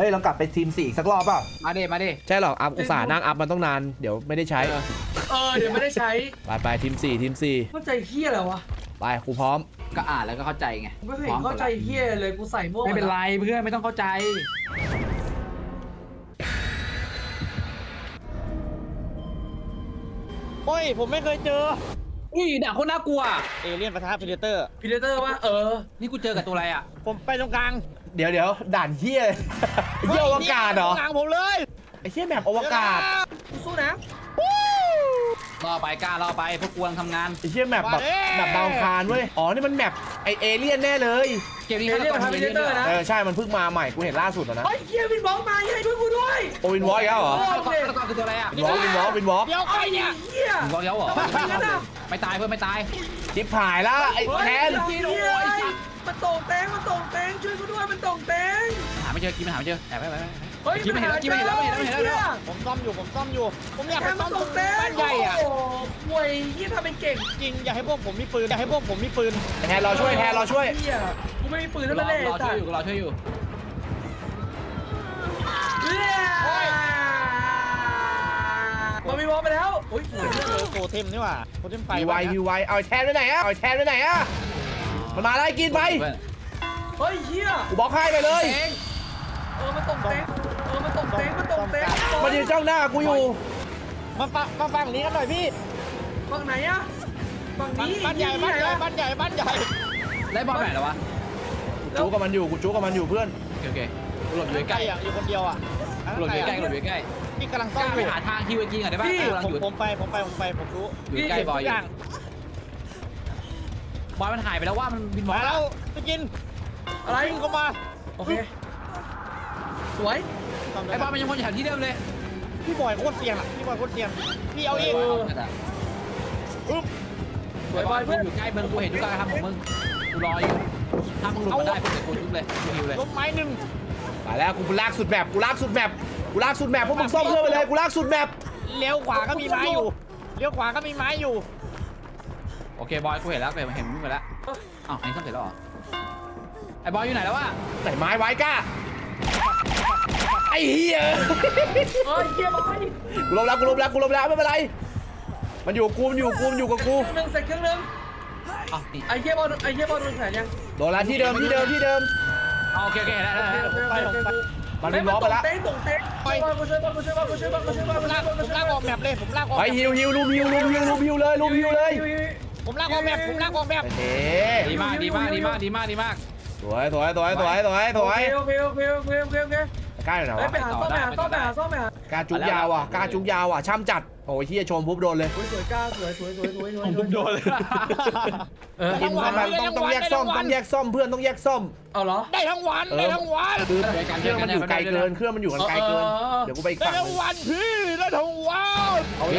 ฮ้ยเรากลับไปทีมสี่อีกสักรอบเปล่ามาดิมาดิใช่หรอกอัพอุตส่าห์นั่งอัพมันต้องนาน เดี๋ยวไม่ได้ใช้ เออเออเดี๋ยวไม่ได้ใช้ไปไปทีมสี่ทีมสี่เข้าใจเฮียอะไรวะไปกูพร้อม ก็อ่านแล้วก็เข้าใจไงกูไม่เคยเห็นเข้าใจเฮียเลยกูใส่ม่วงไม่เป็นไรเพื่อนไม่ต้องเข้าใจ โอ้ย ผมไม่เคยเจอ อุ้ยด่าคนน่ากลัว เอเลี่ยนปะทะพีเดเตอร์พีเดเตอร์ว่าเออ นี่กูเจอกับตัวอะไรอะ ผมไปตรงกลาง เดี๋ยวเดี๋ยวด่านเฮียเฮียอวกาศเหรอตรงกลางผมเลยไอ้เฮียแมปอวกาศสู้นะรอไปกล้ารอไปพวกกวงทำงานไอ้เฮียแมปแบบแบบดาวอังคารเว้ยอ๋อนี่มันแมปไอเอเลี่ยนแน่เลยเกมนี้เอฆาตเลี่ยนกรมาทำพีเดเตอร์นะเออใช่มันเพิ่งมาใหม่กูเห็นล่าสุดแล้วนะเฮ้ยเฮียวินบล็อกมายังไงด้วยกูด้วยโอวินวอล์กแล้วเหรอฆาตกรฆาตกรคือตัวอะไรอะวินวอล์กวินวอล์กวินวอล์กเดี๋ยวใครไอ้เนี่ยเฮียวอลเย้าเหรอทำไมงั้นอะไม่ตายเพื่อนไม่ตาย ชิปหายแล้วไอ้เฮ้ยแทนเฮียมันตกแตงมันตกแตงช่วยกูด้วยมันตกแตงหาไม่เจอกินมันหาไม่เจอแอบไปไปไปเฮ้ยกินไม่เห็นแล้วกินไม่เห็นแล้วไม่เห็นแล้วไม่เห็นแล้ว ผมซ่อมอยู่ผมซ่อมอยู่ ผมอยากแทไปงซ่มัอนมตตรกงแตงบ้านใหญ่อะโอ้โหห่วยเฮียทำเป็นเก่งจริงอยากให้พวกผมมีปืนอยากให้พวกผมมีปืนไอ้แทนรอช่วยแทนรอช่วยเฮียกูไม่มีปืนรเท่าอนั้นเลยรอช่วยอยู่รอช่วยอยู่ มันมีวอลไปแล้วโอ้ยสวยเจอโทเทมนี่หว่าโทเทมไฟฮิวไวฮิวไวเอาไอ้แทนไปไหนอะเอาไอ้แทนไปไหนอะมันมาไล่กินไปเฮ้ยเฮียกูบล็อกให้ไปเลยเองเออมันตกเต็งเออมันตกเต็งมันตกเต็งมันยืนจ้องหน้ากูอยู่ มาฟังมาฟังนี้กันหน่อยพี่ฝั่งไหนอะฝั่งบ้านนี้บ้านใหญ่บ้านใหญ่บ้านใหญ่บ้านใหญ่ไล่บอลไหนแล้ววะกูจู้กับมันอยู่ กูจู้กับมันอยู่เพื่อน โอเคโอเคกูหลบอยู่ใกใกล้ล้อะอยู่คนเดียวอะกูหลบอยู่ใกล้กูหลบอยู่ใกล้ พี่กำลังกซ่อล้ามอไปยู่หาทางที่เมื่อกี้ก่อนได้ป่ะกูกำลังผอมยู่ผมไปผมไปผมไปผมรู้อยู่ใกล้บอยทุอกอย่ายู่งบอยมันหายไปแล้วว่ามันบินบอมาลแล้วไปกินอะไรวิ่งเข้ามาโอเคสวยไอ้บอลมันยังวนอยู่แถวที่เดิมเลยพี่บอยโคตรเสี่ยงอะพี่บอยโคตรเสี่ยงพี่เอาอีกอึ๊บสวยบอลมึงอยู่ใกล้มึงกูเห็นทุกการกระทำของมึงกูรออยู่ถ้ามึงหลุดมาได้กูจะกูทุบเลยกูฮิวเลยล้มไม้หนึ่งไปแล้วกูลากสุดแมปกูลากสุดแมป กูลากสุดแมปพวกมึงซ่อมเพื่อนไปเลยกูลากสุดแมปเลี้ยวขวาก็มีไม้อยู่เลี้ยวขวาก็มีไม้อยู่ โอเคบอยกูเห็นแล้วเห็นเห็นมึงไปแล้วอ้าวอันนี้ซ่อมเสร็จแล้วเหรอไอ้บอยอยู่ไหนแล้ววะไหนไม้ไว้กล้าไอ้เหี้ยเฮ้ยเฮียบอยกูลบแล้วกูลบแล้วกูลบแล้วไม่เป็นไร มันอยู่กับกูมันอยู่กับกูมันอยู่กับกูเครื่องหนึงเสร็จเครื่องหนึงอ้าวนี่ไอ้เฮียบอลไอ้เฮียบอลโดนแขนยังโดนแล้วที่เดิมที่เดิมที่เดิมโอเคโอเคได้ได้ได้ ไปผมไป มันเป็นล้อไปแล้วเต้งตกเต้งไปกูช่วยบอลกูช่วยบอลกูช่วยบอลกูช่วยบอลผมลากผมลากออกแมปเลยผมลากออกไปฮิวฮิวลุมฮิวลุมฮิวลุมฮิวเลยลุมฮิวเลยผมลากออกแมปผมลากออกแมปโอเคดีมากดีมากดีมากดีมากดีมาก สวยสวยสวยสวยสวยสวยโอเคโอเคโอเคโอเคโอเคกล้าอยู่ไหนไปวะไปหาซ่อมไปหาซ่อมไปหาซ่อมไปหากล้าจุกยาวอะกล้าจุกยาวอะช่ำจัด โอ้ยเฮียชมปุ๊บโดนเลย สวยกล้าสวยสวยสวยสวยสวยผมโดนเลย เออกินมันต้องต้องแยกซ่อมต้องแยกซ่อมเพื่อนต้องแยกซ่อม เอาเหรอ ได้ทั้งวันได้ทั้งวันคือเครื่องมันอยู่ไกลเกินเครื่องมันอยู่กันไกลเกิน เดี๋ยวกูไปอีกได้ฝั่งทั้งวันพี่ได้ทั้งวันเอาเเ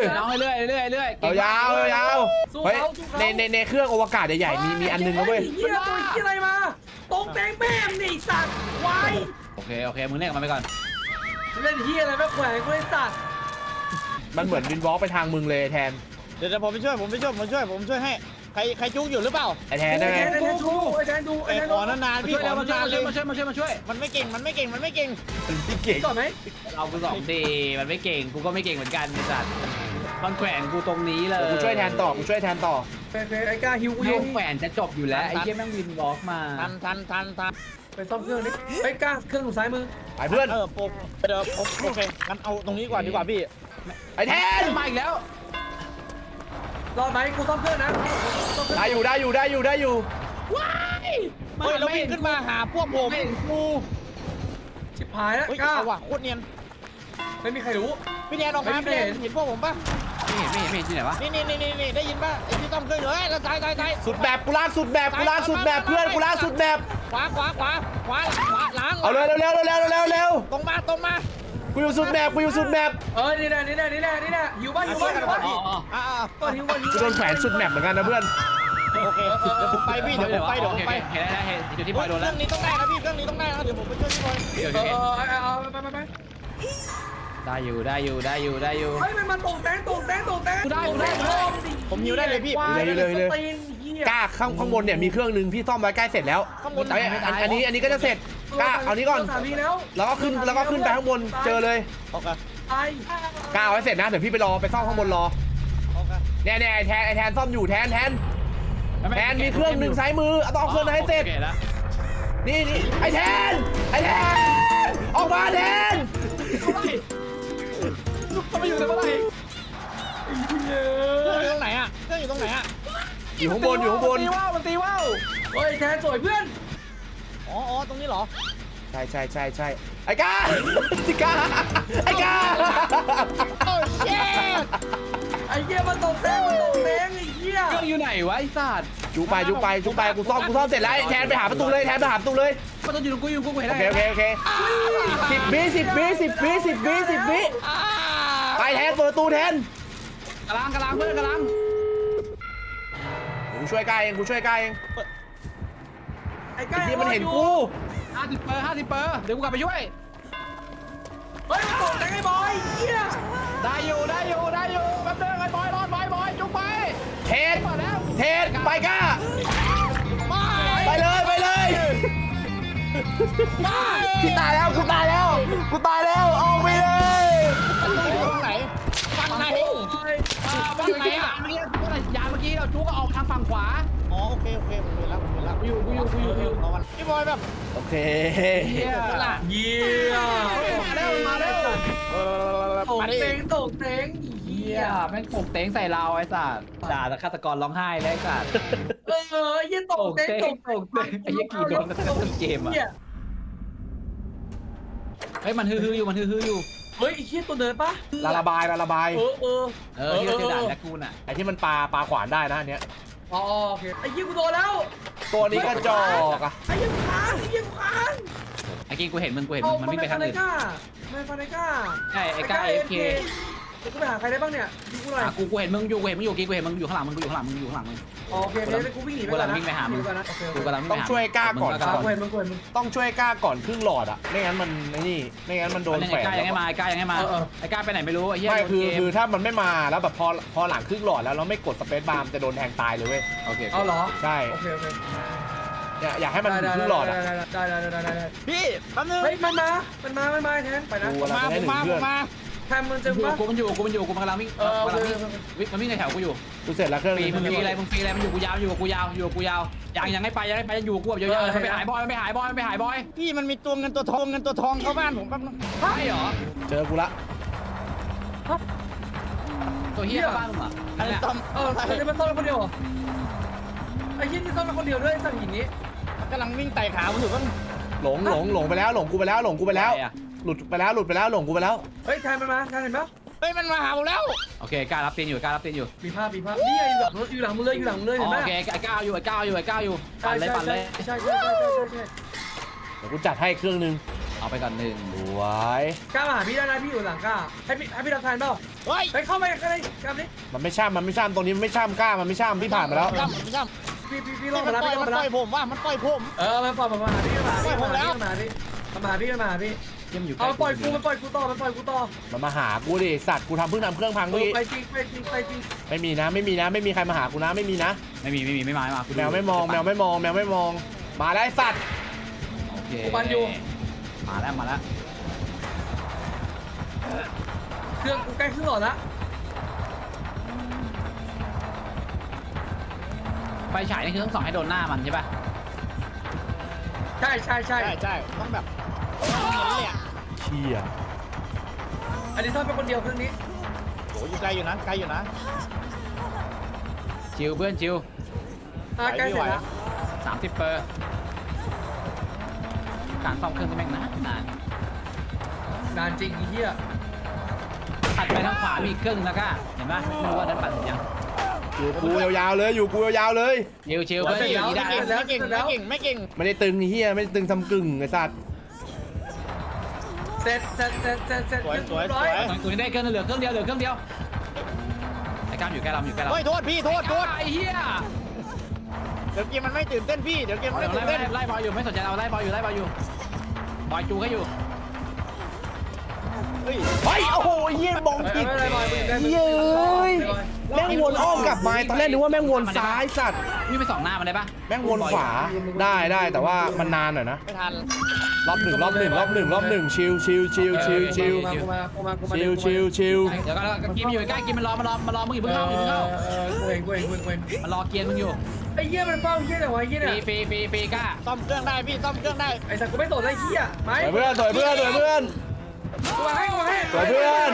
ยน้องเรื่อยเรื่อยเรื่อยเอายาวเอายาวเฮ้ยในในในเครื่องอวกาศใหญ่ๆมีมีอันนึงนะเว้ย เฮียตัวเฮียอะไรมาตรงเต้งแม่งนี่สัตว์วายโอเคโอเคมึงเล่นกับมันไปก่อนเล่นเฮียอะไรแม่แขวงกูไอ้สัตว์ มันเหมือนวินวอล์กไปทางมึงเลยแทนเดี๋ยวผมไปช่วยผมไปช่วยผมช่วยผมช่วยให้ใครใครจุกอยู่หรือเปล่าไอแทนได้ไงไอ้แทนดูไอ้แทนดูไอ้ไอ้แทนขดูอนานๆพี่ช่วยขอเรามาช่วยนานๆเลยมาช่วยมาช่วยมาช่วย มันไม่เก่งมันไม่เก่งมันไม่เก่งพี่เก่งก่อนไหมเรากูสองดีมันไม่เก่งกูก็ไม่เก่งเหมือนกันไอ้สัตว์มันแขวนกูตรงนี้เลยกูช่วยแทนต่อกูช่วยแทนต่อเฟเฟไอ้กล้าฮิวกูอให้ยู่แขวนจะจบอยู่แล้วไอ้เหี้ยแม่งวินบล็อกมาทันทันทันทันไปซ่อมเครื่องนี้ไอ้กล้าเครื่องซ้ายมือไปเพื่อนเออผมเดี๋ยวผมโอเคงั้นเอาตรงนี้ก่อนดีกว่าพี่ ไอแทนมาอีกแล้ว รอดไหมกูซ่อมเครื่องนะซ่อมเครื่องได้อยู่ได้อยู่ได้อยู่ได้อยู่เฮ้ยเราวิ่งขึ้นมาหาพวกผมไม่เห็นกูชิบหายแล้วเฮ้ยกล้าเอาว่ะโคตรเนียนไม่มีใครรู้ พี่แดนออกมาไม่พี่แดนเห็น เห็นพวกผมปะไม่เห็นไม่เห็นไม่เห็นที่ไหนวะนี่นี่นี่นี่นี่ได้ยินปะไอ้ที่ต้อมเคยอยู่เฮ้ยแล้วซ้ายซ้ายซ้ายสุดแบบกูลากสุดแบบกูลากสุดแบบเพื่อนกูลากสุดแบบ ขวาขวาขวาขวาขวาล้างเอาเร็วเร็วเร็วเร็วเร็วเร็วตรงมาตรงมา กูอยู่สุดแบบกูอยู่สุดแบบเออนี่แหละนี่แหละนี่แหละนี่แหละหิวบ้านหิวบ้านหิวบ้านอ๋ออ๋ออ่าก่อนหิวก่อนหิวกูโดนแขวนสุดแมปเหมือนกันนะเพื่อนโอเคเดี๋ยวผมไปพี่เดี๋ยวผมไปเดี๋ยวผมไปเห็นแล้วเห็นจุดที่บอยโดนเคแล้รื่วองนี้ต้องได้นะพี่เครื่องนี้ต้องได้นะเดี๋ยวผมไปช่วยพี่บอยเดี๋ยวเอเดี๋ยวอเออเอาไปไปไปได้อยู่ได้อยู่ได้อยู่ได้อยู่ เฮ้ยมันมันตรงแตงตรงแตงตรงแตงผมหิวได้เลยพี่กล้าข้างข้างบนเนี่ยมีเครื่องนึงพี่ซ่อมไว้ใกล้เสร็จแล้วข้างบนไหนเอ้ยอันอันนี้อันนี้ก็จะเสร็จ กล้าเอานี้ก่อน สามีแล้วแล้วก็ขึ้นแล้วก็ขึ้นไปข้างบนเจอเลยโอเคตายกล้าเอาไว้เสร็จนะเดี๋ยวพี่ไปรอไปซ่อมข้างบนรอโอเคเนี่ยเนี่ยไอ้แทนไอแทนซ่อมอยู่แทนแทนแทนมีเครื่องหนึ่งซ้ายมือเอาต้องเอาเครื่องนั้นให้เสร็จโอคแล้วนี่นี่ไอแทนไอแทนออกมาแทนเขาไม่อยู่ในเมื่อไหร่เครื่องอยู่ตรงไหนอะเครื่องอยู่ตรงไหนอะอยู่ข้างบนอยู่ข้างบน ตีว่าวมันตีว่าวเฮ้ยแทนสวยเพื่อน อ๋ออ๋อตรงนี้เหรอ ใช่ใช่ใช่ใช่ไอ้กาไอ้กาไอ้กาโอ้เย้ไอ้เหี้ยมันตกแตงมันตกแตงไอ้เหี้ยเครื่องอยู่ไหนวะไอ้สัตว์จูไปจูไปจูไปกูซ่อมกูซ่อมเสร็จแล้วไอ้แทนไปหาประตูเลยแทนไปหาประตูเลย มันต้องอยู่ตรงกูอยู่กูเห็นโอได้เคโอเคโอเคสิบวิสิบวิสิบวิสิบวิสิบวิไปแทนเปิดประตูแทนกำลังกำลังเพื่อนกำลังกูช่วยกายเองกูช่วยกายเองไอ้ ไอ้ก้าที่มันเห็นกูห้าสิบเปอร์ห้าสิบเปอร์เดี๋ยวกูกลับไปช่วย เฮ้ยมันตกแตงไอ้บอยไอ้เหี้ยได้อยู่ได้อยู่ได้อยู่แป๊บนึงไอ้บอยรอดบอยบอยจุกไปเทนมาแล้วเทนไปก้า ไปเลยไปเลยพี่ตายแล้วกูตายแล้วกูตายแล้วเอาไปเลยอยู่ตรงไหนฝั่งไหนอ่าบ้านไหนอะเมื่อกี้ยานเมื่อกี้เราจุกก็ออกทางฝั่งขวา อ๋อโอเคโอเคผมเห็นแล้วผมเห็นแล้ว อยู่กูอยู่กูอยู่กูอยู่รอวันพี่บอยแบบโอเคเฮียเยี่ยมาแล้วมาแล้วเออตกมาดิเตงตกเตงเฮียแม่งตกเต็งใส่เราไอ้สัตว์ด่าแต่ฆาตกรร้องไห้เลยไอ้สัตว์เออไอ้เหี้ยตตกกเตเต็งงตตกกเต็งไอ้เหี้ยกี่โดนตั้งแต่ต้นเกมอะหี้ยเฮ้ยมันฮือๆอยู่มันฮือๆอยู่เฮ้ยไอ้เหี้ยตัวเดินปะละระบายละระบายเออเออเออที่เราจะด่าแลกกูน่ะไอ้ที่มันปลาปลาขวานได้นะอันเนี้ย อ๋อโอเคไอ้เหี้ยกูโดนแล้วตัวนี้ก็จอกอะไอ้เหี้ยกูค้างไอ้เหี้ยกูค้างไอ้กี้กูเห็นมึงกูเห็นเอามึงมันวิ่งไปทางอื่นก้าไม่ฟาไนก้าใช่ไอ้ก้าเอฟเค เดี๋ยวกูไปหาใครได้บ้างเนี่ยดูกูหน่อยกูกูเห็นมึงอยู่กูเห็นมึงอยู่กี้กูเห็นมึงอยู่ข้างหลังมึงกูอยู่ข้างหลังมึงอยู่ข้างหลังมึงโอเคเดี๋ยวกูวิ่งหนีไปกูกำลังวิ่งไปหามึงก่อนนะโอเคโอกูเคกำลังวิ่ต้องช่วยกล้าก่อน มึงอะก็กูเห็นมึงกูเห็นมึงต้องช่วยกล้าก่อนครึ่งหลอดอะไม่งั้นมันไอ้นี่ไม่งั้นมันโดนแฝไอ้แฝงก้ายังไงมาไอ้กล้ายังไงมาไอ้กล้าไปไหนไม่รู้ไอ้เหี้ยไม่โดนคือเกคือถ้ามันไม่มาแล้วแบบพอพอหลังครึ่งหลอดแล้วเราไม่กดสเปซบาร์มจะโดนแทงตายเลยเว้ยโอเคเอาเหรอใช่โอเคโอเคเนี่ยอยากให้มันได้ถึได้ครึ่งหลอดอะได้ได้ได้ได้ได้ได้พี่แป๊บนึงเฮ้ยมันมา มันมามันมาแทนไปนะกูผมกำลังมาจะผได้มหนึ่มาผเพื่อนมมา แทนมันจะอยู่มากูมันอยู่กูมันอยู่กูมันกำลังวิ่งเออโอเค กำลังวิ่งวิ่งมันวิ่งในแถวกูอยู่กูเสร็จแล้วเครื่องฟรีนึงมึงฟรีอะไรมึงฟรีอะไรมันอยู่กูยาวอยู่กูยาวอยู่กูยาวยังยังไม่ไปยังไม่ไปยังอยู่กูแบบยาวๆมันไปหายบอยมันไปหายบอยมันไปหายบอยพี่มันมีตัวเงินตัวทองเงินตัวทองเข้าบ้านผมแป๊บนึงใช่เหรอเจอกูละตัวเฮียบ้านมึงเหรออันนี้ต้อมเออมันจะมาซ่อนคนเดียวเหรอไอ้ยี่ที่ซ่อนมาคนเดียวด้วยสั่งหินนี้มันกำลังวิ่งไต่ขาผมอยู่แป๊บนึงหลงหลงหลงไปแล้วหลงกูไปแล้วหลงกูไปแล้ว หลุดไปแล้วหลุดไปแล้วหลงกูไปแล้วเฮ้ยแทนมันมาแทนเห็นปะเฮ้ยมันมาหาผมแล้วโอเคกล้ารับเตียนอยู่กล้ารับเตียนอยู่มีภาพมีภาพนี่ไงอยู่หลังอยู่หลังมือเลยอยู่หลังมือเลยเห็นไหมโอเคไอ้ก้าวอยู่ไอ้ก้าวอยู่ไอ้ก้าวอยู่ใช่ปั่นเลยใช่ปั่นเลยใช่ใช่ใช่ใช่ใช่ใช่เดี๋ยวกูจัดให้เครื่องนึงเอาไปก่อนหนึ่งสวยกล้ามาหาพี่ได้นะพี่อยู่หลังกล้าให้พี่ให้พี่รับแทนเปล่าเฮ้ยไปเข้าไปกันเลยกล้าดิมันไม่ช่ำมันไม่ช่ำตรงนี้มันไม่ช่ำกล้ามันไม่ช่ำพี่ผ่านมาแล้วจำจำพี่พี่พี่รพี่อดมัมานแล้วปล่อยพี่รอดมันมาปล่แล้อยวผมว่ามันปล่อยผม เออมาปล่อยมาหาพี่มาหาพี่ปล่อยผมแล้วมาหาพี่มาหาพี่มาหาพี่ เยี่ยมอยู่ใกเอาล้ปล่อยกูมาปล่อยกูต่อมาปล่อยกูต่อมันมาหากูดิสัตว์กูทำเพิ่งทำเครื่องพังเอเมื่ออกี้ไปจริงไปจริงไปจริงไม่มีนะไม่มีนะ ไม่มีใครมาหากูนะไม่มีนะ ไม่มีไม่มีไม่มาไม่มาแมวไม่มองแมวไม่มองแมวไม่มองมาแล้วไอ้สัตว์ โอเคกูปันอยู่ มาแล้วมาแล้วเครื่องกูใกล้ครึ่งหลอดละไฟฉายนี่คือต้องส่องให้โดนหน้ามันใช่ป่ะใช่ใช่ใช่ใช่ใช่ต้องแบบ ชี่ยอันนี้ซ่อนเป็นคนเดียวเครื่องนี้โหอยู่ไกลอยู่นะไกลอยู่นะชิวเพื่อนชิวอ่าใกล้เสร็จละสามสิบเปอร์การซ่อมเครื่องที่แม่งนานนานนานจริงไอ้เหี้ยถัดไปทางขวามีอีกเครื่องนึงแล้วก็เห็นป่ะไม่รู้ว่านั้นปั่นหรือยังอยู่กูยาวๆเลยอยู่กูยาวๆเลยชิวชิวเพื่อนชิวอย่างนี้ได้ไม่เก่งไม่เก่งไม่เก่งไม่ได้ตึงไอ้เฮียไม่ได้ตึงทำกึ่งไอ้สัตว์ เสร็จเสร็จเสร็จเสร็จเสร็จสวยสวยสร้อวยยตัวนี้ได้เครื่องนึงเหลือเครื่องเดียวเหลือเครื่องเดียวไอ้กล้ามอยู่ใกล้เราอยู่ใกล้เราเฮ้ยโทษพี่โทษโทษไอ้เหี้ยเดี๋ยวเกมมันไม่ตื่นเต้นพี่เดี๋ยวเกมมันไม่ตื่นไล่เต้นไล่บอลอยู่ไม่สนใจเราไล่บอลอยู่ไล่บอลอยู่บอยจูก็อยู่เฮ้ยเฮ้ยโอ้โหเฮียมองไม่ผิดเป็นไรบอยมึงได้มึงเย้ยบอยกูแม่งวนอ้อมกลับมาตอนแรกนึกว่าแม่งวนซ้ายสัตว์พี่ไปสองหน้ามันได้ปะแม่งวนขวาได้ได้แต่ว่ามันนานหน่อยนะไม่ทันรอบหนึ่งรอบหนึ่งรอบหนึ่งรอบหนึ่งชิลชิลชิลชิลชิลกูมากูมากูมาชิลชิลชิลเดี๋ยวก็กินอยู่ใกล้กินมันรอมันรอมันรอมึงอยู่เอเพิ่งเข้าอยู่เพิ่งเข้าอกูเองกูเองกูเองกูเองมันรอเกียร์มึงอยู่ไอ้เหี้ยมันเฝ้าเหี้ยแต่ว่าไอ้เหี้ยฟเนี่ยรีฟรีฟรีฟรีกล้าซ่อมเครื่องได้พี่ซ่อมเครื่องได้ไอ้สัตว์กูไม่สนไอ้เหี้ยไหมสวยเพื่อนสวยเพื่อนสวยเพื่อนกูมาให้กูมาให้สวยเพื่อน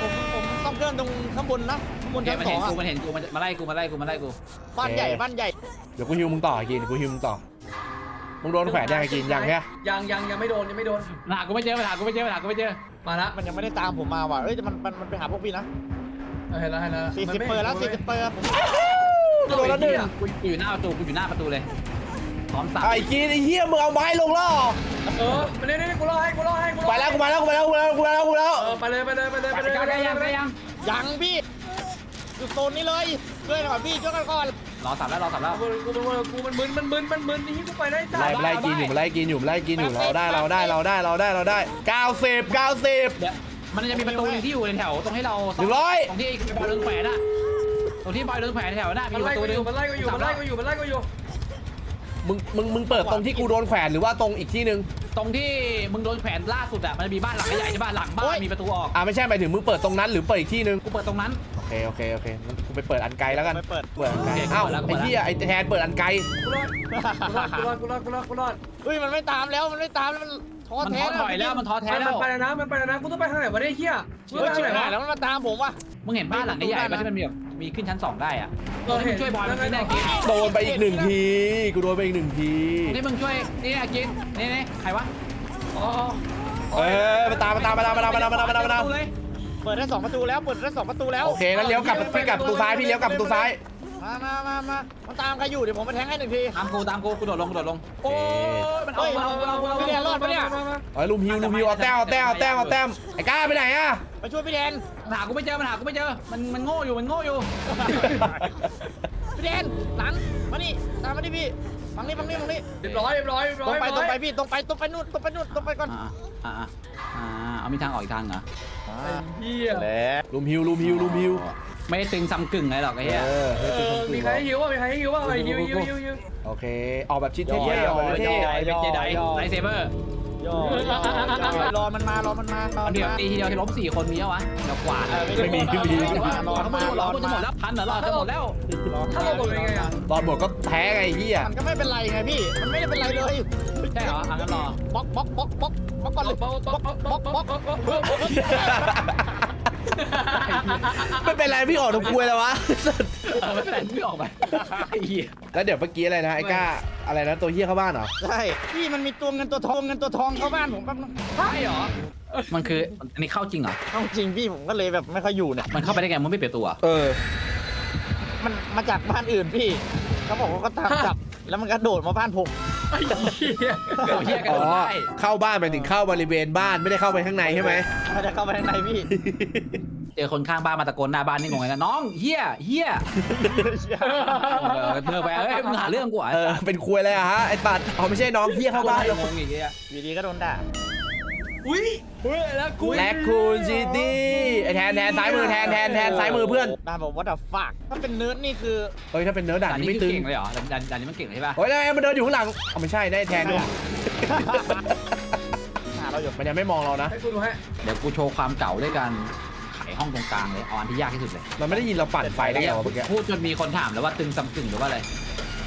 ผมผมซ่อมเครื่องตรงข้างบนนะ ข้างบนเดี๋ยชั้วนมันสอเห็นงกูอะมันเห็นกูมันมาไล่กูมาไล่กูมาไล่กูบ้านใหญ่บ้านใหญ่ เดี๋ยวกูฮิวมึงต่อกินเดี๋ยวกูฮิวมึงต่อมึงโดนแขวนยังไงกินยังแค่ยังยังยังไม่โดนยังไม่โดนหากูไม่เจอหากูไม่เจอหากูไม่เจอมาละมันยังไม่ได้ตามผมมาว่ะเอ้ยแต่มันมันมันไปหาพวกพี่นะเห็นแล้วเห็นแล้วสี่สิบเปอร์แล้วสี่สิบเปอร์ผมโดนแล้วหนึ่งกูอยู่หน้าประตูกูอยู่หน้าประตูเลยพร้อมสับไอ้กินไอ้เหี้ยมึงเอาไม้ลงล่อเออมาเนี่ยนี่กูรอให้กูรอให้กูรอไปแล้วกูมาแล้วกูมาแล้วกูมาแล้วกูมาแล้วกูมาแล้วเออไปเลยไปเลยไปเลยไปเลยได้ยังได้ยังยังพี่ อยู่โซนนี้เลยช่วยหน่อยพี่ช่วยกันก่อนรอสับแล้วรอสับแล้วกูกูกูมันมึนมันมึนมันมึนนี่กูไปได้จ้าไล่ไล่กินอยู่ไล่กินอยู่ไล่กินอยู่เราได้เราได้เราได้เราได้เราได้เก้าสิบเก้าสิบเดี๋ยวมันจะมีประตูหนึงที่อยู่ในแถวตรงที่เราหนึ่งร้อยตรงที่บอยเรืองแขวนอะตรงที่บอยเรืองแขวนแถวน่ะมีมันประไล่ตูกูหอนึงยู่มันไล่กูอยู่มันไล่กูอยู่มันไล่กูอยู่ มึงมึงมึงเปิดตรงที่กูโดนแขวนหรือว่าตรงอีกที่หนึ่งตรงที่มึงโดนแขวนล่าสุดอะมันจะมีบ้านหลังใหญ่ใช่ป่ะหลังบ้านมีประตูออกอ่าไม่ใช่หมายถึงมึงเปิดตรงนั้นหรือเปิดอีกที่หนึ่งกูเปิดตรงนั้นโอเคโอเคโอเคงั้นกูไปเปิดอันไกลแล้วกันไปเปิดเปิดอันไกลโอเคอ้าวเปิดแล้วไอ้เหี้ยไอ้แทนเปิดอันไกลกูรอดกูรอดกูรอดกูรอดกูรอดเฮ้ยมันไม่ตามแล้วมันไม่ตามแล้วมันท้อมันแท้ท้อถอยแล้วมันท้อแท้มันแล้วไปแล้วนะมันไปแล้วนะกูต้องไปทางไหนวะเนี่ยเฮียกูเฮ้ต้ยองไปชิบทางไหนหายวะแล้วมันมาตามผมว่ะมึงเห็นบ้านหลังใหญ่ๆป่ะที่มันมีแบบ มีขึ้นชั้นสองได้อะเออเห็นช่วยบอยมันกินแน่กินโดนไปอีกหนึ่งทีกูโดนไปอีกหนึ่งทีนี่มึงช่วยนี่นะกินนี่นี่ใครวะอ๋อเอ้ยมาตามมาตามมาตามมาตามมาตามมาตามมาตามมาตามเลยเปิดได้สองประตูแล้ว เปิดได้สองประตูแล้วโอเคงั้นเลี้ยวกลับพี่กลับประตูซ้ายพี่เลี้ยวกลับประตูซ้ายมามามามามันตามใครอยู่เดี๋ยวผมไปแทงให้หนึ่งทีตามกูตามกูกูโดดลงกูโดดลงโอ้ยมันเอาเฮ้ยมันเอามันเอามันเอาไม่ได้รอดปะเนี่ย เอ้ยลุมฮิวลุมฮิวเอาแต้มเอาแต้มเอาแต้มเอาแต้มไอ้ก้าไปไหนอะไปช่วยพี่แดน มันหากูไม่เจอมันหากูไม่เจอ มันมันโง่อยู่มันโง่อยู่ พี่แดนหลังมานี่ตามมาดิพี่ฟังนี่ฟังนี่ฟังนี่เรียบร้อยเรียบร้อยเรียบตร้รองยไปตรงไปพี่ตรงไปตรงไปนู่นตรงไปนู่นตรงไปก่อนอ่าอ่าอ่าอ่าเอามีทางออกอีกทางเหรอ เฮียแล้วลุมฮิวลุมฮิวลุมฮิวไม่ได้ตึงซ้ำกึ่งอะไรหรอกไอ้เหี้ย เออเออมีใครให้หิวป่ะมีใครให้หิวป่ะไอ้หิวหิวหิวหิวโอเค ออกแบบชิดเท่ๆออกแบบเท่ไอ้เจไดไลท์เซเบอร์ย่ รอมันมารอมันมารอเอามันเดี๋ยวมาตีทีเดียวที่ล้มสี่คนมีเหรอวะเดี๋ยวกวาดไม่มีไม่มี รอทั้งหมดรอจะหมดแล้วพันเหรอรอจะหมดแล้วถ้าเราบอกเป็นไงอะตอนหมดก็แพ้ไงไอ้เหี้ยมันก็ไม่เป็นไรไงพี่ มันไม่ได้เป็นไรเลยใช่เหรออะงั้นรอบล็อกบล็อกบล็อกบล็อกบล็อกก่อนเลยบ๊อกบ๊อกบ๊อกบ๊อกบ๊อกบ๊อกบ๊อกไม่เป็นไรพี่ออกทุกควยแล้ววะ เอาไม่ไม่ออกไปไอ้เหี้ยแล้วเดี๋ยวเมื่อกี้อะไรนะไอ้ก้าอะไรนะตัวเหี้ยเข้าบ้านเหรอใช่พี่มันมีตัวเงินตัวทองเงินตัวทองเข้าบ้านผมแป๊บนึงใช่เหรอมันคืออันนี้เข้าจริงเหรอ เอาจริงพี่ผมก็เลยแบบไม่ค่อยอยู่เนี่ยมันเข้าไปได้ไงมึงไม่เปลี่ยนตัวเออมันมาจากบ้านอื่นพี่เขาบอกว่าก็ตามจับ แล้วมันกระโดดมาบ้านผมไอ้เหี้ยเดี๋ยวเหี้ยกันอ๋อได้ เข้าบ้านไปถึงเข้าบริเวณบ้านไม่ได้เข้าไปข้างในใช่ไหมไม่ได้เข้าไปข้างในพี่ เจอคนข้างบ้านมาตะโกนหน้าบ้านนี่งงไงนะน้องเฮียเฮียเออเดินไปเอ้ยมึงหาเรื่องกูเหรเอออะเป็นควยเลยอะฮะไอ้ปัดอ๋อไม่ใช่น้องเหี้ยเข้าบ้านงงอีกอะอยู่ดีก็โดนด่าอุ้ยเฮ้ยแล้วกูแลคคูนซิตี้ไอ้แทนแทนซ้ายมือแทนแทนแทนซ้ายมือเพื่อนด่าบอกว่าดับฝากถ้าเป็นเนิร์ดนี่คือเฮ้ยถ้าเป็นเนื้อด่านอันนี้นี้ไม่คือตึงเก่งเลยเหรอดันดันดันนี้มันเก่งเลยใช่ป่ะเฮ้ยแล้วไอ้มันเดินอยู่ข้างหลังเอาไม่ใช่ได้แทนด้วยหาเราอยู่มันยังไม่มองเรานะให้กูดูให้เดี๋ยวกูโชว์ความเก่าด้วยการไข ห้องตรงกลางเลยเอาอันที่ยากที่สุดเลยมันไม่ได้ยินเราปั่นไฟได้ไงวะเมื่อกี้พูดจนมีคนถามแล้วว่าตึงซัมกึ่งหรือว่าอะไร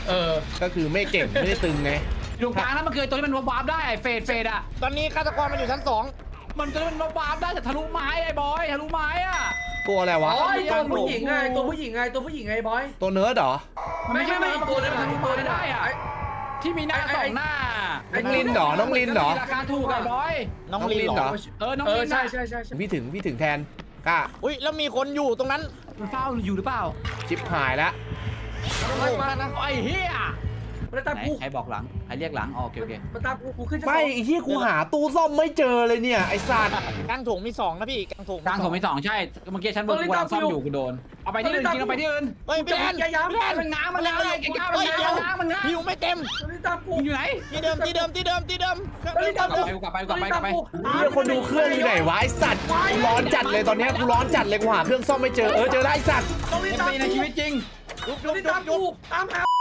เออก็คือไม่เก่งไม่ได้ตึงไงอยู่ตรงกลางนั้นมันคือตัวที่มันวาร์ปได้เฟดเฟดอะตอนนี้ฆาตกรมันอยู่ชั้นสองมันตัวที่มันวาร์ปได้แต่ทะลุไม้ไอ้บอยทะลุไม้อะตัวอะไรอ๋วะอไอ้ตัวผู้หญิงไงตัวผู้หญิงไงตัวผู้หญิงไงบอย ตัวเนิร์ดเหรอไม่ใช่ไม่ตัวนั้นมันตัวนั้นได้อะที่มีหน้าสองหน้าน้องลินเหรอน้องลินเหรอราคาถูกไอ้บอยน้องน้องลิลินนเหเหรรออเออน้องเอลิอนใช่น่ะใช่ใช่ใช่พี่ถึงพี่ถึงแทน กล้าอุ้ยแล้วมีคนอยู่ตรงนั้นมันเฝ้าอยู่หรือเปล่าชิปหายแล้ว โอ้โหนั่นนะไอ้เหี้ย มันตามไหนกู ใครบอกหลัง ใครเรียกหลังอ๋อโอเคโอเคมันตามกูกูขึ้นชั้นไม่สองไอ้ที่กูหาตู้ซ่อมไม่เจอเลยเนี่ยไอ้สัตว์กลางถุงมีสองนะพี่กลางถุงกลางถงมีสองใช่ เมื่อกี้ฉันบนกูกำลังซ่อมอยู่กูโดน เอาไปที่อื่นกินเอาไปที่อื่นเฮ้ยพี่แดนอย่าย้ำพี่แดนมันง้างมันง้างเลยไอ้ก้าวมันเฮ้ยง้างเดี๋ยวมันง้างมันง้างหิวไม่เต็มมันตามกูมึงอยู่ไหนที่เดิมที่เดิมที่เดิมที่เดิมเครื่องเฮ้ยที่เดิมกลับไปกลับไปกลับไปกลับไปเฮียคนดูเครื่องอยู่ไหนวะไอ้สัตว์กูร้อนจัดเลยตอนเนี้ยกูร้อนจัดเลยกูหาเครื่องซ่อมไม่เจอเออเจอแล้วไอ้สัตว์ ต้องเอรีบฟตามซีในชีวิตจริงยุบต้ยุองบรีบยุตาบมยุกูบตามหาเด้เด้เด้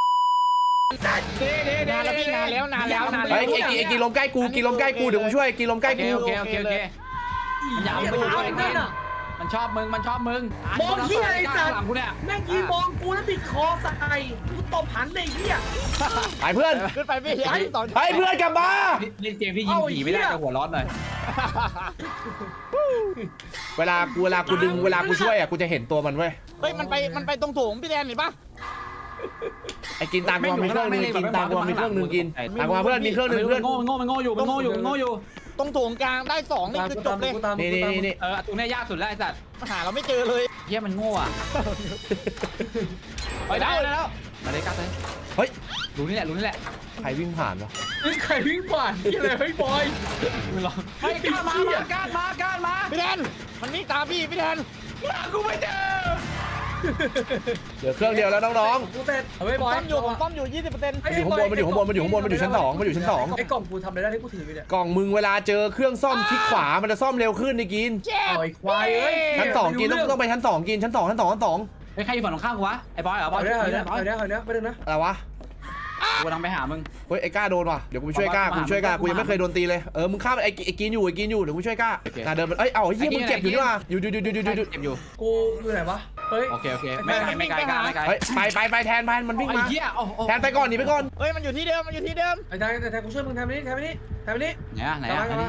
นานแล้วพี่นานแล้วนานแล้วนานแล้วเฮ้ไอ้กีไอ้กีลมใกล้กูกีลมใกล้กูเดี๋ยวกูช่วยกีลมใกล้กูโอเคโอเคโอเคมันอยาไปอยู่วยกันมันชอบมึงมันชอบมึงหลังกูเนี่ยแม่งยีมองกูแล้วติดคอใส่กูตบหันเลยเฮียไปเพื่อนขึ้นไปพี่ไอ้สองไปเพื่อนกลับมาเล่นเกมที่ยิงผีไม่ได้จะหัวร้อนหน่อยเวลากูเวลากูดึงเวลากูช่วยอะกูจะเห็นตัวมันเว้ยเฮ้ยมันไปมันไปตรงถุงพี่แดนเห็นปะ ไอ้กินตามกูมามีเครื่องนึงกินตามกูมามีเครื่องนึงกินตามกูมาเพื่อนมีเครื่องนึงเพื่อน โง่มันโง่มันโง่อยู่มันโง่อยู่มันโง่อยู่ตรงถุงกลางได้สองนี่ตามคือกูจตาบมเลยกูตามนี่นี่นี่นี่เออตรงนี้ยากสุดแล้วไอ้สัตว์มาหาเราไม่เจอเลยเฮียมันโง่อะไปได้แล้ว มาเลยกัดเลยเฮ้ยรู้นี่แหละรู้นี่แหละใครวิ่งผ่านวะเฮ้ยใครวิ่งผ่านที่อะไรเฮ้ยบอยมึงลองเฮ้ยก้านมาก้านมาก้านมาพี่แดนมันวิ่งตามพี่พี่แดนกูไม่เจอ เหลือเครื่องเดียวแล้วน้องกูเสร็จเฮ้ยผมบอยป้อมอยู่ผมป้อมอยู่ยี่สิบเปอร์เซ็นต์ๆมันอยู่ข้างบนมันอยู่ข้างบนมันอยู่ข้างบนมันอยู่ชั้นสองมันอยู่ชั้นสองไอ้กล่องกูทำอะไรได้ที่กูถือไปเนี่ยกล่องมึงเวลาเจอเครื่องซ่อมคลิกขวามันจะซ่อมเร็วขึ้นนี่กิน เจ็บ เอาไอ้ควายเอ้ยชั้นสองกินต้องต้องไปชั้นสองกินชั้นสองชั้นสองชั้นสองไอ้ใครอยู่ฝั่งตรงข้ามกูวะไอ้บอยเหรอบอเอายเนี้ยเอาบเนี้ยอเอายเนี้ยเอาเนี้ยไปดูนะอะไรวะกูกำลังไปหามึง เฮ้ยไอ้ก้าโดนว่ะเดี๋ยวกูไปช่วยก้ากูช่วยก้ากูยังไม่เคยโดนตีเลยเออมึงข้ามไอ้ไอ้กินอยู่ไอ้กินอยู่เดี๋ยวกูช่วยก้าก้าเดินมันเอ้ยเอ้าไอ้เหี้ยมึงเจ็บอยู่นี่ว่ะอยู่ดูดูดูดูดูดูเจ็บอยู่กูอยู่ไหนวะ เฮ้ย โอเคโอเคไม่ไกลไม่ไกลไม่ไกลเฮ้ยไปไปไปแทนไปมันวิ่งไอ้มาเหี้ยโอ้โหแทนไปก่อนหนีไปก่อนเฮ้ยมันอยู่ที่เดิมมันอยู่ที่เดิมไอ้แทนแทนกูช่วยมึงแทนไปนี่แทนไปนี่แทนไปนี่ไหนอะไหนอะอันนี้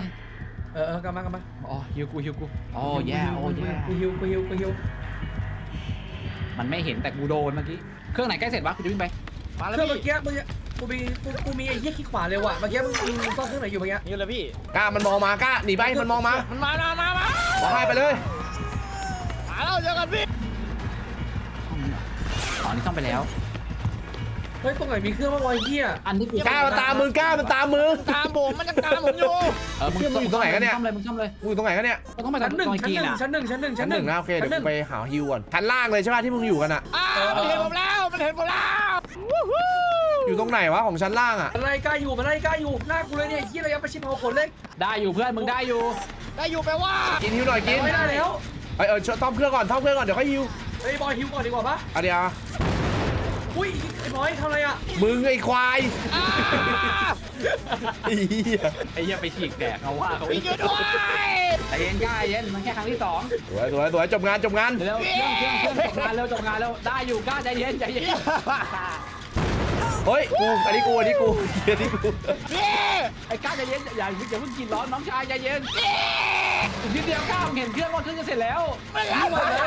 เออเออกลับมากลับมาอ๋อฮิวกูฮิวกูโอ้แย่โอ้แย่กูฮิวกูฮิวกูฮิวมันไม่เห็นแต่กูโดนเมื่อกี้เครื่องไหนใกล้เสร็จวะกูจะวิ่งไปมาแล้วเครื่องเมื่อพี่กี้มึงกูมีกูกูมีไอ้เหี้ยขี้ขวาเร็วอะเมื่อกี้มึงมึงซ่อนเครื่องไหนอยู่เมื่อกี้นี่เลยพี่ก้ามันมองมากล้าหนีไปมันมองมามันมามามามาขอให้ไปเลยมาแล้วเจอกันพี่ อ๋อนี่ต้องไปแล้ว เฮ้ยตรงไหนมีเครื่องบ้างวะไอ้เหี้ยอันที่กูก้ามันตามมึงก้ามันตามมึง ตามผมมันยังตามผมอยู่เออมึงมึงอยู่ตรงไหนกันเนี่ย ซ่อมเลยมึงซ่อมเลยกูอยู่ตรงไหนกันเนี่ยมึงต้องไปตรชั้นหนึ่งงชั้นกีหนนึ่งอะชั้นหนึ่งชั้นหนึ่งชั้ชั้นนหหนึ่นึ่งงนะโอเคเดี๋ยวชั้นหกูนึ่งไปหาฮิวก่อนชั้นล่างเลยใช่ป่ะที่มึงอยู่กันอะอ้าวมันเห็นผมแล้วมันเห็นผมแล้ววู้ฮู้อยู่ตรงไหนวะของชั้นล่างอะอะไรกล้าอยู่มันอะไรกล้าอยู่หน้ากูเลยเนี่ยไอ้เหี้ยระยะประชิดเผาขนเลยได้อยู่เพื่อนมึงได้อยู่ได้อยู่แปลว่ากินฮิวหน่อยกินไม่ได้แล้วเอ้ยเออช่วยต้อมเครื่องก่อนต้อมเครื่องก่อนเดี๋ยวค่อยฮิวเฮ้ยบอยฮิวก่อนดีกว่าปะเอาเดี๋ยว อุ้ยไอ้บอยทำอะไรอะมึงไอ้ควายอ้าไอ้เหี้ยไอ้เหี้ยไปฉีกแตกเขาว่าเขาพี่ช่วยด้วยใจเย็นกล้าเย็นมันแค่ครั้งที่สองสวยสวยสวยจบงานจบงานเร็วเครื่องเครื่องเครื่องจบงานเร็วจบงานเร็วได้อยู่กล้าใจเย็นใจเย็นเฮ้ยกูอันนี้กูอันนี้กูอันนี้กูพี่ไอ้กล้าใจเย็นอย่าอย่าเพิ่งกินร้อนน้องชายใจเย็น อีกนิดเดียวกล้ามึงเห็นเครื่องว่าเครื่องจะเสร็จแล้วไม่รับอะไร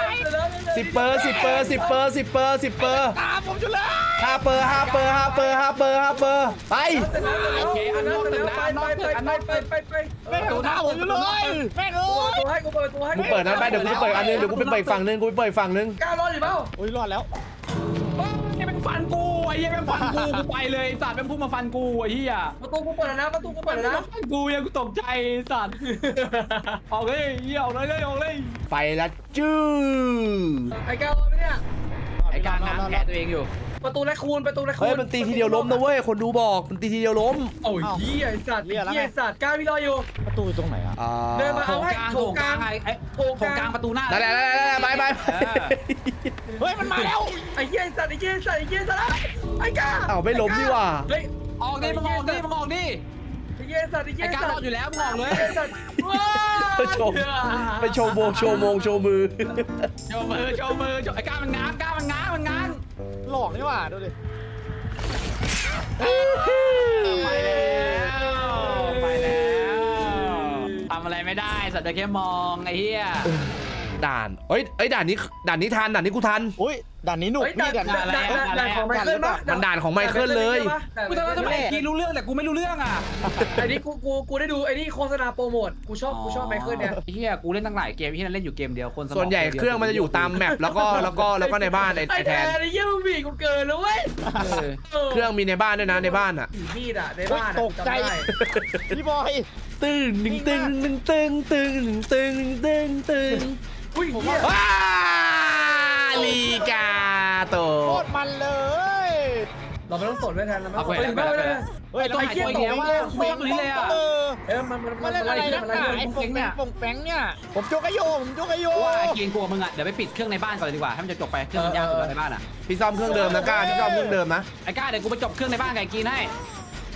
สิบเปอร์สิบเปอร์สิบเปอร์สิบเปอร์สิบเปอร์ตามผมอยู่เลยห้าเปอร์ห้าเปอร์ห้าเปอร์ห้าเปอร์ห้าเปอร์ไปโอเคอันนอกตึกนะไปอันนไปอกตึไปกอันไปนอกไปตึกไปไปแม่งตามผมอยู่เลยแม่งเอ้กูเปิดยตัวให้กูเปิดตัวให้กูเปิดนั้นไปเดี๋ยวกูจะเปิดอันนึงเดี๋ยวกูไปเปิดอีกฝั่งนึงกูไปเปิดอีกฝั่งนึงกล้ารอดหรือเปล่าโอ้ยรอดแล้วไอ้เป็นฟันกูไอ้ เหี้ยเป็นฟันกูกูไปเลยสัตว์เป็นพุ่งมาฟันกูไอ้เหี้ยประตูกูเปิดแล้วนะประตูกูเปิดแล้วนะฟันกูยังกูตกใจสัตว์ออกเลยเหี้ยออกเลยเลยออกเลยไปละจื้อไอ้กล้ารอดไหมเนี่ยไอ้การง้างแผลตัวเองอยู่ ประตูแรคคูนประตูแรคคูนเฮ้ยมันตีทีเดียวล้มนะเว้ยคนดูบอกมันตีทีเดียวล้มโอ้ยเหี้ยไอ้สัตว์เหี้ยไอ้สัตว์กล้าพี่รออยู่ประตูอยู่ตรงไหนอะอ่าเดินมาโถงกลางโถงกลางไอ้ไอ้โถโถงงกกลาลางงประตูหน้าได้ได้ได้ได้ไปไปเฮ้ยมันมาแล้วไอ้เหี้ยไอ้สัตว์ไอ้เหี้ยไอ้สัตว์ไอ้เหี้ยไอ้สัตว์ไอ้กล้าเอ้าไม่ล้มนี่หว่าเฮ้ยออกดิมึงออกดิมึงออกดิไอ้เหี้ยไอ้สัตว์ไอ้เหี้ยไอ้ไอ้การสัรตอว์ดอยู่แล้วมึงออกเลยไอ้สัตว์ว้าไปโชว์ไปโชว์โมงโชว์โมงโชว์มือโชว์มือโชว์มือโชว์ไอ้การมันง้างการมันง้างมันง้าง หลอกนี่หว่าดูดิไปแล้วไปแล้วทำอะไรไม่ได้สัตว์จะแค่มองไอ้เหี้ย ด่านเฮ้ยเอ้ยด่านนี้ด่านนี้ทันด่านนี้กูทัน อุ้ยด่านนี้หนุกเฮ้ยพี่ด่านด่านด่านด่านด่านของไมเคิลปะมันด่านของไมเคิลเลย กูจะทำไมไอ้กีรู้เรื่องแต่กูไม่รู้เรื่องอะไอ้นี่กูกูกูได้ดูไอ้นี่โฆษณาโปรโมทกูชอบกูชอบไมเคิลเนี่ยไอ้เหี้ยกูเล่นตั้งหลายเกมที่นั่นเล่นอยู่เกมเดียวคนสมองส่วนใหญ่เครื่องมันจะอยู่ตามแมปแล้วก็แล้วก็แล้วก็ในบ้านไอ้ไอ้ไอ้แทแทนนไอ้เยี่ยมงบีกูเกินแล้วเว้ยเออเครื่องมีในบ้านด้วยนะในบ้านอะผีมีดอะในเฮ้ยบ้านตกใจพี่บอย ตึ้งตึ้งตึ้งตึ้งตึ้งตึ้งตึ้งตึ้ง อุ้ยเหี้ยว้าลีกาโต โคตรมันเลยเราไม่ต้องสนไม่แทนเราไม่เอาต้องไปสนไม่ต้องไปไม่ไปต้องเฮ้ยตัวหายตัวอีกแล้วว่ากูไม่ตัวนี้เลยอะเออเอ้ยมันมันมัมานเล่นมันอะไรไล่นักมันหไล่นาเพื่อนไอ้ปงแปงปงแปงเนี่ย ผมจุกกระโยผมจุกกระโยว่าไอ้กีนกลัวมึงอะเดี๋ยวไปปิดเครื่องในบ้านก่อนเลยดีกว่าให้มันจะจบไปเครื่องมันยากสุดแล้วในบ้านอะพี่ซ่อมเครื่องเดิมนะก้าพี่ซ่อมเครื่องเดิมนะไอ้ก้าเดี๋ยวกูไปจบเครื่องในบ้านกับไอ้กีนให้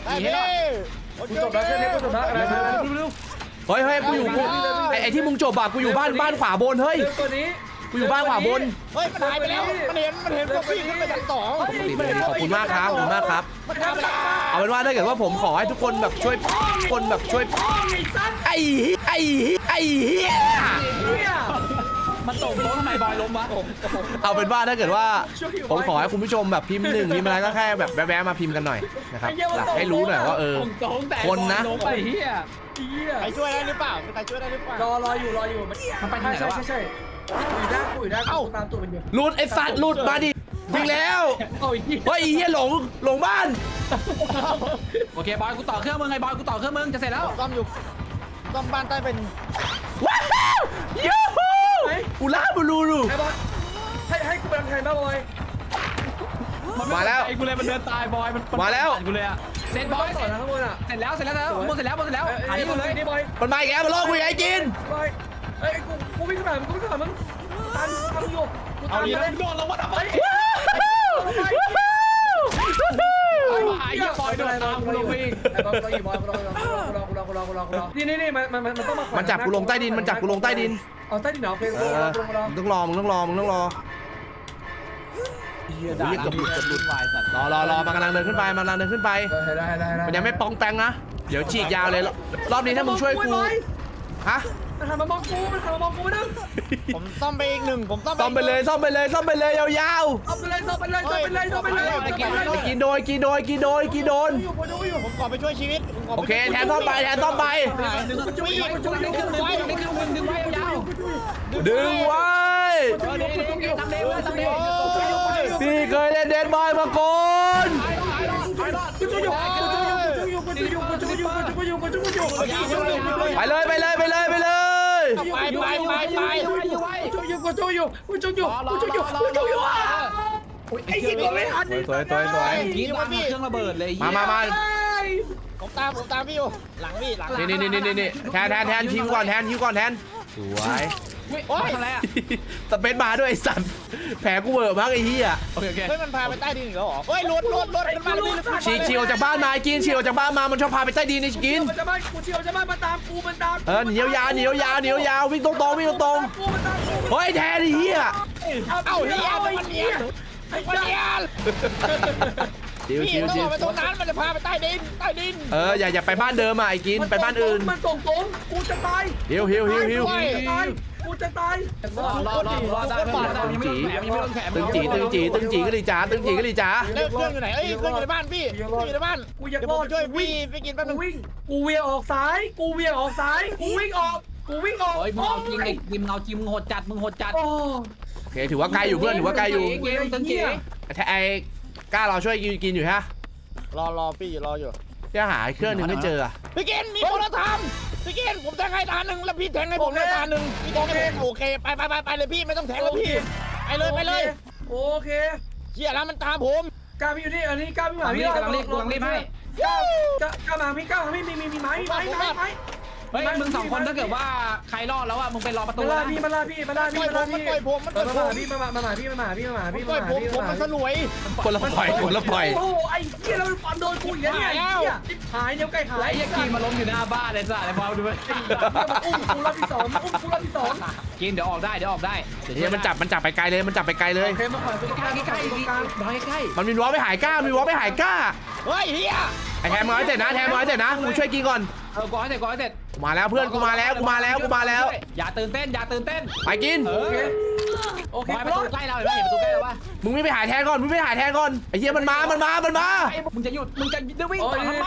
ได้พี่กูจบแล้วแค่นี้กูจบแล้วอะไรอะไรเร็ว เฮ้ยเฮ้ยกูอยู่กูไอ้ไอ้ที่มึงจบอะกูอยู่บ้านบ้านขวาบนเฮ้ย เรื่องตัวนี้กูอยู่บ้านขวาบน เฮ้ยมันหายไปแล้ว มันเห็น มันเห็นพวกพี่ขึ้นไปชั้นสองขอบคุณมากครับ ขอบคุณมากครับ มันทำอะไรเอาเป็นว่าถ้าเกิดว่าผมขอให้ทุกคนแบบช่วยคนแบบช่วย ไอ้สัตว์ไอ้ไอ้ไอ้เหี้ย เนี่ย มันตกโต๊ะทำไมบอยล้มวะเอาเป็นว่าถ้าเกิดว่าผมขอให้คุณผู้ชมแบบพิมพ์หนึ่งพิมพ์อะไรก็แค่แบบแวะๆมาพิมพ์กันหน่อยนะครับหลักให้รู้หน่อยว่าเออโต๊ะแต่คนนะล้มไปเหี้ยเหี้ยใครช่วยได้หรือเปล่ามีใครช่วยได้หรือเปล่ารอรออยู่รออยู่มันไปทางไหนใช่แล้วใช่วะใช่คุยได้คุยได้กูตามตัวมันอยู่หลุดไอ้สัตว์หลุดมาดิยิงแล้วเอาอีกทีเฮ้ยไอ้เฮียหลงหลงบ้านโอเคบอยกูต่อเครื่องมึงไงบอยกูต่อเครื่องมึงจะเสร็จแล้วซ่อมอยู่ซ่อมบ้านใต้เป็นว้าวยู ฮูอุลาบูลูลูไอ้บอลให้ให้กูเป็นแทนบ้าบอยมาแล้ว ไอ้กูเลยมันเดินตายบอยมันมาแล้วกูเลยอะเสร็จบอยต่อนะข้างบนอะเสร็จแล้วเสร็จแล้วเสร็จแล้วหมดเสร็จแล้วหมดเสร็จแล้วหาไอ้ที่บมึองลเลยนี่บอยมันมาอีกแล้วมันล่อกูอีกไอ้กินบอยเอ้ยกูกูวิ่งผ่านมึงกูวิ่งผ่านมึงตามตามอยู่กูตามอยู่เลยโดนลงมาทำไม ไอ้เหี้ยบอยโดนตามกูลงไปอีกไอ้บอลก็อีบอยกูรอกูรอกูรอกูรอกูรอกูรอกูรอนี่นี่นี่มันมันมันต้องมามันจับกูลงใต้ดินมันจับกูลงใต้ดินเอใต้ดินเหรอเพลงเอกูรออกูรอกูรอมึงต้องรอมึงต้องรอมึงต้องรอเหี้ยด่ากับกับรุ่นวายสัตว์รอรอรอมันกำลังเดินขึ้นไปมันกำลังเดินขึ้นไป ได้ได้ได้มันยังไม่ปองแปงนะ เดี๋ยวฉีกยาวเลยรอบนี้ถ้ามึงช่วยกูฮะ มันหันมามองกูมันหันมามองกูไม่ได้ผมซ่อมไปอีกหนึ่งผมซ่อมซ่อมไปเลยซ่อมไปเลยซ่อมไปเลยยาวเอาไปเลยเอาไปเลยเอาไปเลยเอาไปเลยๆไอ้กินโดยกินโดยกินโดยกินโดน อยู่กูดูอยู่ผมขอไปช่วยชีวิตผมขโอไปเคช่วยแทนซ่อมไปแทนซ่อมไป ดึงจุ้ยจุ้ยดึงดึงไว้ดึงดึงดึงไว้ยาวดึงไว้เออนี่นี่ทำเร็วทำเร็วพี่เคยเล่นเดนบอยมาก่อนกูดูอยู่กูดูอยู่กูดูอยู่กูดูอยู่กูดูอยู่กูดูอยู่กูดูอยู่ไปเลยไปเลยไปเลยไปเลย ไปไปไปไปกูดูอยู่กูดูอยู่กูดูอยู่กูดูอยู่กูดูอยู่ไอ้ยี่ก็ไม่ทันสวยสวยสวยกีตาร์เครื่องระเบิดเลยมามามาผมตามผมตามพี่อยู่หลังพี่หลังนี่นี่นี่นี่นี่แทนแทนแทนคิวก่อนแทนคิวก่อนแทนสวย โอ้ยอะไรอะสเปซมาด้วยไอ้สัตว์แผลกูเวอร์มากไอ้เหี้ยโอเคโอเคเฮ้ยมันพาไปใต้ดินอีกแล้วเหรอเฮ้ยรถรถรถมันมาเลยฉีกฉีกออกจากบ้านมาไอ้กินฉีกออกจากบ้านมามันชอบพาไปใต้ดินไอ้กิน มันจะมากูเชียวจะมามาตามกูมันตามเออเหนียวยาวเหนียวยาวเหนียวยาววิ่งตรงตรงๆวิ่งตรงตรงกูมันตามกูๆเฮ้ยแทนไอ้เหี้ยเอ้าเฮียมันเนียนไอ้มันเหี้เนียยนชิวพี่ชิวต้องชิอวอกไปตรงนั้นมันจะพาไปใต้ดินใต้ดินเอออย่าอย่าไปบ้านเดิมอะไอ้กินไปบ้านอื่นมันส่งตรงกูจะตายฮิวฮิวฮิวฮิวกูจะตาย กูจะตายรอรอรอรอได้รอได้ยังไม่โดนแผลยังแผลตึงจีตึงจีตึงจีก็ดีจ้าตึงจีก็ดีจ้าเครื่องอยู่ไหนเอ้ยเครื่องอยู่ในบ้านพี่เครื่องอยู่ในบ้านกูอยากรอดช่วยพี่ไปกินแป๊บกูนึงวิ่งกูเวียออกซ้าย กูเวียออกซ้ายกูวิ่งออกกูวิ่งออกโอ้ยมึงเอาจริงไอ้กิมเอาจริงมึงโหดจัดมึงโหดจัดโอ้โอเคถือว่าไกลอยู่เพื่อนถือว่าไกลอยู่เตึงจีไอ้ไอ้กล้าเราช่วยกินอยู่ฮะรอรอพี่รออยู่จะหาเครื่องหนึ่งไม่เจออะพี่กินมีคนละทำพี่กินผมแทงให้ทานหนึ่งแล้วพี่แทงให้ผมเลยทานหนึ่งพี่แทงให้ผมโอเคไปไปไปไปเลยพี่ไม่ต้องแทงแล้วพี่ไปเลยไปเลยโอเคเชี่ยแล้วมันตามผมกล้าพี่อยู่นี่อันนี้กล้าพี่หกำมาลังพี่รีบกำลังรีบกำลังรีบให้กล้ากล้ากล้ามาพี่กล้ามาพี่มีมีมีไม้ไม้ไม้ไม้ เฮ้ยมึงสองคนถ้าเกิดว่าใครรอดแล้วอะมึงไปรอประตูมาล่านะพี่มาล่าพี่มาล่าปพี่ล่อยมาผมล่ามันพี่ปล่อยผมมันปมาล่อยผมหาพี่มามามาหาพี่มาหาพี่มาหาพี่ปล่อยผมผมมันสลวยคนละปล่อยคนละปล่อยโอ้โหไอ้เหี้ยแล้วมันฟันโดนกูอีกแล้วเนี่ยไอ้เหี้ยหายเดี๋ยวไก่หายไอ้ยากีมาล้มอยู่หน้าบ้านเลยสัตว์ไอ้บอลดูไปอุ้มกูรอบที่สองอุ้มกูรอบที่สองกินเดี๋ยวออกได้เดี๋ยวออกได้เฮียมันจับมันจับไปไกลเลยมันจับไปไกลเลยโอเคมาขวาตรงกใกลาล้งใกล้ตรงกลางบอยใกล้มันมีวอลไปหายกล้ามีวอลไปหายกล้าเฮ้ยเฮียไอ้แทนมาไว้เสร็จนะแทนมาไว้เสร็จนะกูช่วยกินก่อนอ ออกอให้เสร็จกอให้เสร็จกูมาแล้วเพื่อนกูมาแล้วกูมาแล้วกูมาแล้ว อย่าตื่นเต้นอย่าตื่นเต้นไปกิน เอโอเคอโอเคบอยกูประรอตูดใกล้เราเห็นไหมเห็นประตูใกล้เราปะมึงไม่ไปหาแทนก่อนมึงไม่ไปหาแทนก่อนไอ้เหี้ยมันมามันมามันมามึงจะหยุดมึงจะวิ่งต่อทำไม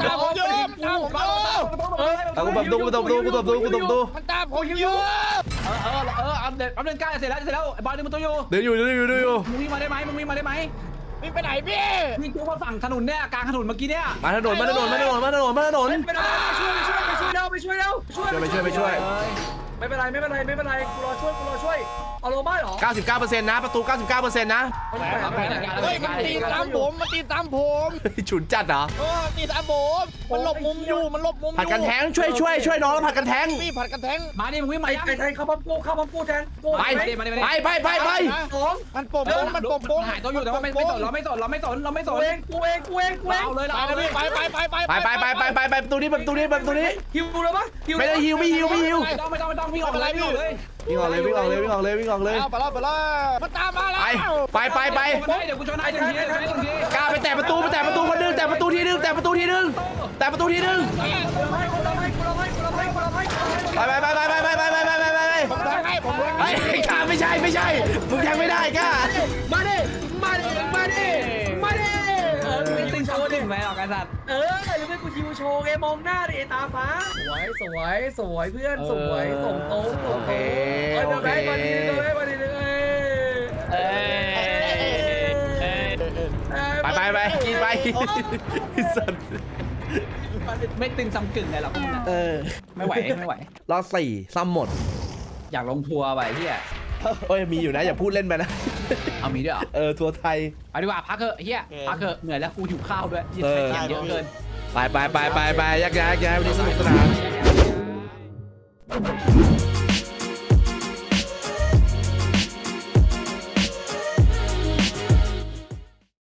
ตามผมโยมตามผมโยมเออเอากูแบบตู้กูตบตู้กูตบตู้กูตบตู้มันตามผมโยมเออเออเออเอาเดินเอาเดินใกล้เสร็จแล้วเสร็จแล้วบอยดึงประตูอยู่เดินอยู่เดินอยู่เดินอยู่มึงวิ่งมาได้ไหมมึงวิ่งมาได้ไหม วิ่งไปไหนพี่ วิ่งจูมาฝั่งถนนเนี่ยกลางถนนเมื่อกี้เนี่ยมาถนนมาถนนมาถนนมาถนนมาถนนไม่เป็นไรไปช่วยไปช่วยไปช่วยเราไปช่วยเราช่วยไปช่วยไปช่วย ไม่เป็นไรไม่เป็นไรไม่เป็นไรกูรอช่วยกูรอช่วยเอาลงบ้านเหรอ99%นะประตู 99%นะเฮ้ยมันตีตามผมมันตีตามผมฉุนจัดเหรอเออตีตามผมมันหลบมุมอยู่มันหลบมุมอยู่ผัดกันแทงช่วยช่วยช่วยน้องแล้วผัดกันแทงพี่ผัดกันแทงมาดิมึงวิ่งไปมายังไปไทยเข้าปั๊มกูเข้าปั๊มกูแทนกูไปมาดิมาดิมาดิไปไปไปไปสองมันปมปมมันปมปมหายตัวอยู่แต่ว่าไม่ไม่สนเราไม่สนเราไม่สนเราไม่สกูนเองกูเองกูเองกูเองเอาเลยเราไปเอานะเลยพี่ไปไปไปไปไปไปไปไปไปไปประตูนี้ประตูนี้ประตูนี้ฮิวเลยปะไม่ได้ฮิวไม่ฮิวไม่ฮิวไม่ต้องไม่ต้องไม่ต้องวิ่งออกเลยวิ่งออกเลยวิ่งออกเลยวิ่งออกเลยวิ่งออกเลยวิ่งออกเลยเอาไปแล้วไปแล้วมันตามมาแล้วไปไปไปไปเดี๋ยวกูชนให้หนึ่งทีหนึ่งทีกล้าไปแตะประตูไปแตะประตูคนหนึงแตะประตูทีหนึงแตะประตูทีหนึงแตะประตูทีหนึงกูรอให้กูรอให้กูรอให้กูรอให้กูรอให้ไปไปไปไปไปไปไปไปไปไปไปผมแทงให้ผมแทงไอ้ให้กล้าไม่ใช่ไม่ใช่มึงแทงไม่ได้กล้ามาดิมาดิมาดิมาดิเออไม่กูตึยิงวโชโชว์ว์ดิดิไหมออกกันสัตว์เออหรือไม่กูยิว โชว์ไงมองหน้าดิตาฟ้า สวยสวยสวยเพื่อนสวยส่งโต๊ะส่โองเคโต๊ะโอเคเดี๋ยวได้มาดีเดี๋ยวได้มาดีเลยเอ้ยไปไปไปกินไปสัตว์ไม่ตึงซ้ำกึ่งเลยหรอกพวกมึงอะเออไม่ไหวไม่ไหว รอบสี่ซ้ำหมดอยากลงทัวร์ไปเฮียเอ้ยมีอยู่นะอย่าพูดเล่นไปนะ เอามีด้วยเหรอเออทัวร์ไทย เอาดีกว่าพักเถอะเฮียพักเถอะเหนื่อยแล้วกูหิวข้าวด้วยเหี้ยเออใช้แขนเยอะเกิน ไปไปไปไปไปยักย้ายยักย้ายวันนี้สนุกสนาน